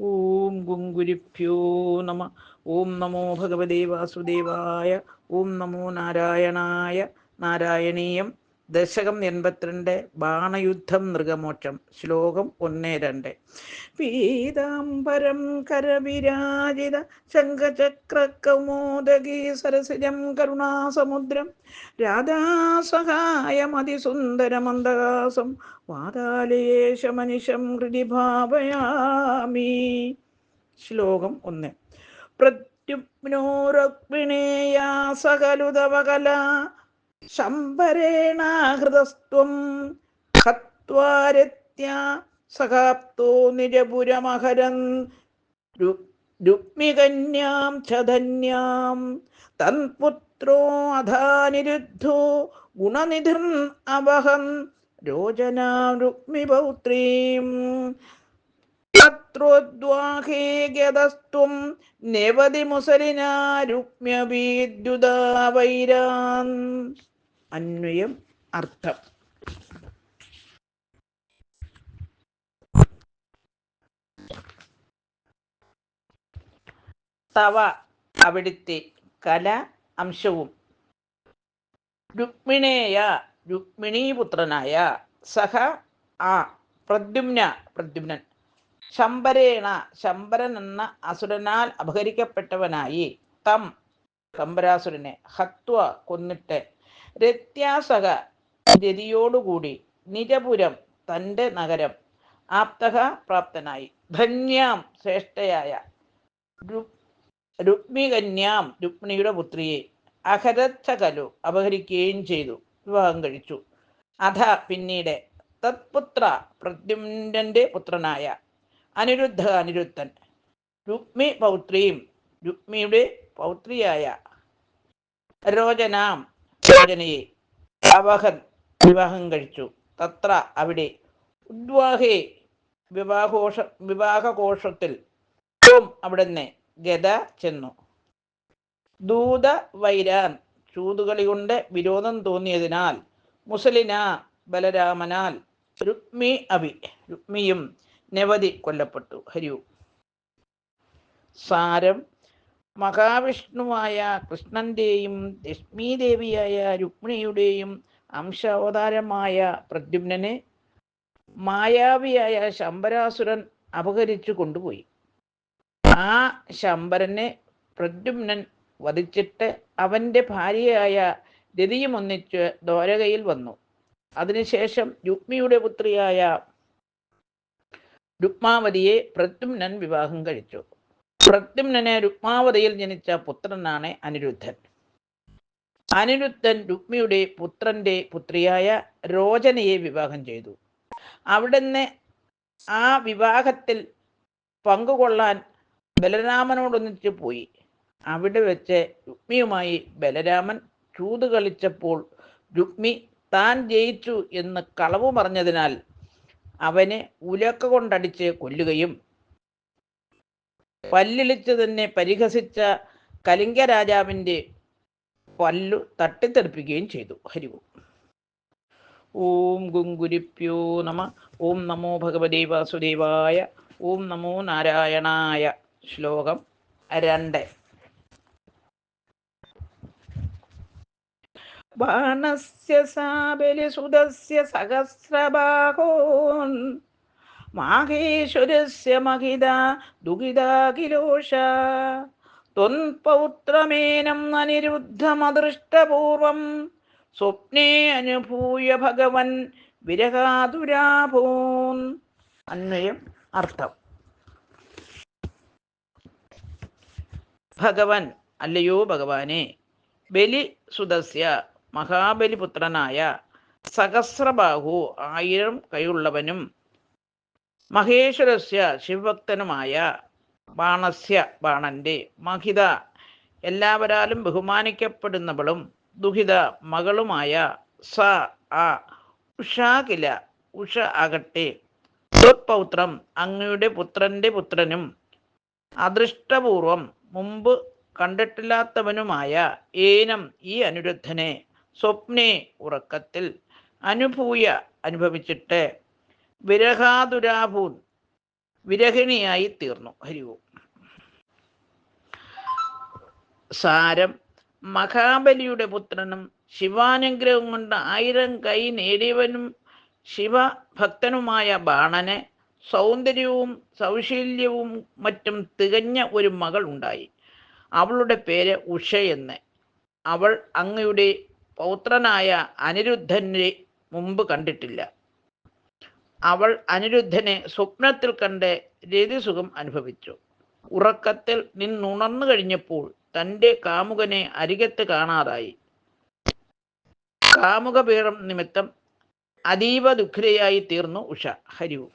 ഓം ഗുങ്കുരിഭ്യോ നമ ഓം നമോ ഭഗവതേ വാസുദേവായ ഓം നമോ നാരായണായ നാരായണീയം ദശകം എൺപത്തിരണ്ട് ബാണയുദ്ധം മൃഗമോക്ഷം ശ്ലോകം ഒന്ന് രണ്ട്. പീതാംബരം കരവിരാജിത ശംഖചക്രകൗമോദകീ സരസിജം കരുണാസമുദ്രം രാധാസഹായമതിസുന്ദരമന്ദഹാസം വാതാലയേശമനിശം ഹൃദി ഭാവയാമി. ശ്ലോകം ഒന്ന്. പ്രത്യുപ്നോരക്മിണേയാ സകലുതവകല ശംബരേണാഹൃതസ്ത്വം ഹത്വാരത്യ സഹാപ്തോ നിജപുരമഹരൻ രുക്മികന്യാം ച ധന്യാം തൻപുത്രോ അധാനിരുദ്ധോ ഗുണനിധിർ അവഹം രോചനാം രുക്മിപൗത്രീം ോദ്വാഹേഗതസ്ത്വം ഗതസ്ത്വം മുസലിനാരുക്മ്യ മുസലിനാ രുക്മ്യവിദ്യുതാവൈരാൻ അന്വയം അർത്ഥം. തവ അവിടുത്തെ കല അംശവും. രുക്മിണേയ രുക്മിണീപുത്രനായ സഹ ആ പ്രദ്യുമ്ന പ്രദ്യുമ്നൻ. ശംബരേണ ശംബരൻ എന്ന അസുരനാൽ അപഹരിക്കപ്പെട്ടവനായി തം കമ്പരാസുരനെ ഹത്വ കൊന്നിട്ട് രത്യാസക രതിയോടുകൂടി നിജപുരം തന്റെ നഗരം ആപ്തക പ്രാപ്തനായി. ധന്യാം ശ്രേഷ്ഠയായ രുക്മികന്യാം രുക്മിണിയുടെ പുത്രിയെ അഹരച്ചകലു അപഹരിക്കുകയും ചെയ്തു. വിവാഹം കഴിച്ചു. അധ പിന്നീട് തത്പുത്ര പ്രദ്യുമ്നന്റെ പുത്രനായ അനിരുദ്ധ അനിരുദ്ധൻ. രുക്മി പൗത്രിയും രുക്മിയുടെ പൗത്രിയായ രോചനാം രോചനയെ അവഹൻ വിവാഹം കഴിച്ചു. തത്ര അവിടെ ഉദ്വാഹേ വിവാഹോഷ വിവാഹകോശത്തിൽ അവിടുന്ന് ഗത ചെന്നു. ദൂത വൈരാൻ ചൂതുകളി കൊണ്ട് വിരോധം തോന്നിയതിനാൽ മുസലിന ബലരാമനാൽ രുക്മി അഭി രുക്മിയും നവതി കൊല്ലപ്പെട്ടു. ഹരിയു. സാരം മഹാവിഷ്ണുവായ കൃഷ്ണന്റെയും ലക്ഷ്മീദേവിയായ രുക്മിണിയുടെയും അംശാവതാരമായ പ്രദ്യുമ്നനെ മായാവിയായ ശമ്പരാസുരൻ അപഹരിച്ചു കൊണ്ടുപോയി. ആ ശമ്പരനെ പ്രദ്യുമ്നൻ വധിച്ചിട്ട് അവന്റെ ഭാര്യയായ രതിയും ഒന്നിച്ച് ദ്വാരകയിൽ വന്നു. അതിനുശേഷം രുക്മിയുടെ പുത്രിയായ രുക്മാവതിയെ പ്രദ്യുമ്നൻ വിവാഹം കഴിച്ചു. പ്രദ്യുമ്നന് രുക്മാവതിയിൽ ജനിച്ച പുത്രനാണ് അനിരുദ്ധൻ. അനിരുദ്ധൻ രുക്മിയുടെ പുത്രന്റെ പുത്രിയായ രോചനയെ വിവാഹം ചെയ്തു. അവിടുന്ന് ആ വിവാഹത്തിൽ പങ്കുകൊള്ളാൻ ബലരാമനോടൊന്നിച്ച് പോയി. അവിടെ വെച്ച് രുക്മിയുമായി ബലരാമൻ ചൂത് കളിച്ചപ്പോൾ രുക്മി താൻ ജയിച്ചു എന്ന് കളവ് പറഞ്ഞതിനാൽ അവനെ ഉലക്ക കൊണ്ടടിച്ച് കൊല്ലുകയും പല്ലിളിച്ച് തന്നെ പരിഹസിച്ച കലിംഗ രാജാവിന്റെ പല്ലു തട്ടിത്തെറിപ്പിക്കുകയും ചെയ്തു. ഹരിവും ഓം. ഗുങ്കുരിപ്യോ നമ. ഓം നമോ ഭഗവതി വാസുദേവായ. ഓം നമോ നാരായണായ. ശ്ലോകം രണ്ട്. ബാണസ്യ സാബലിസുതസ്യ സഹസ്രബാഹോൻ. മാഹേശ്വരസ്യ മഹിത ദുഃഖിതാഖിലോഷ ത്വൻപൗത്രമേനം അനിരുദ്ധമദൃഷ്ടപൂർവം. സ്വപ്നേ അനുഭൂയ ഭഗവൻ വിരഹാതുരാഭൂൻ. അന്വയം അർത്ഥം. ഭഗവൻ അല്ലയോ ഭഗവാനെ ബലി സുതസ്യ മഹാബലിപുത്രനായ സഹസ്രബാഹു ആയിരം കൈയുള്ളവനും മഹേശ്വരസ്യ ശിവഭക്തനുമായ ബാണസ്യ ബാണന്റെ മഹിത. എല്ലാവരാലും ബഹുമാനിക്കപ്പെടുന്നവളും ദുഹിത മകളുമായ സ ആ ഉഷാകില ഉഷ ആകട്ടെ. ദുർപൗത്രം അങ്ങയുടെ പുത്രന്റെ പുത്രനും അദൃഷ്ടപൂർവം മുമ്പ് കണ്ടിട്ടില്ലാത്തവനുമായ ഏനം ഈ അനിരുദ്ധനെ സ്വപ്നെ ഉറക്കത്തിൽ അനുഭൂയ അനുഭവിച്ചിട്ട് വിരഹാതുരാഭൂൻ. വിരഹിണിയായി തീർന്നു. ഹരിവും സാരം മഹാബലിയുടെ പുത്രനും ശിവാനുഗ്രഹം കൊണ്ട് ആയിരം കൈ നേടിയവനും ശിവഭക്തനുമായ ബാണനെ സൗന്ദര്യവും സൗശീല്യവും മറ്റും തികഞ്ഞ ഒരു മകൾ ഉണ്ടായി. അവളുടെ പേര് ഉഷയെന്ന് അവൾ അങ്ങയുടെ പൗത്രനായ അനിരുദ്ധനെ മുമ്പ് കണ്ടിട്ടില്ല. അവൾ അനിരുദ്ധനെ സ്വപ്നത്തിൽ കണ്ട് രതിസുഖം അനുഭവിച്ചു. ഉറക്കത്തിൽ നിന്നുണർന്നു കഴിഞ്ഞപ്പോൾ തന്റെ കാമുകനെ അരികത്ത് കാണാതായി. കാമുകപീഠം നിമിത്തം അതീവ ദുഃഖിതയായി തീർന്നു ഉഷ. ഹരിവും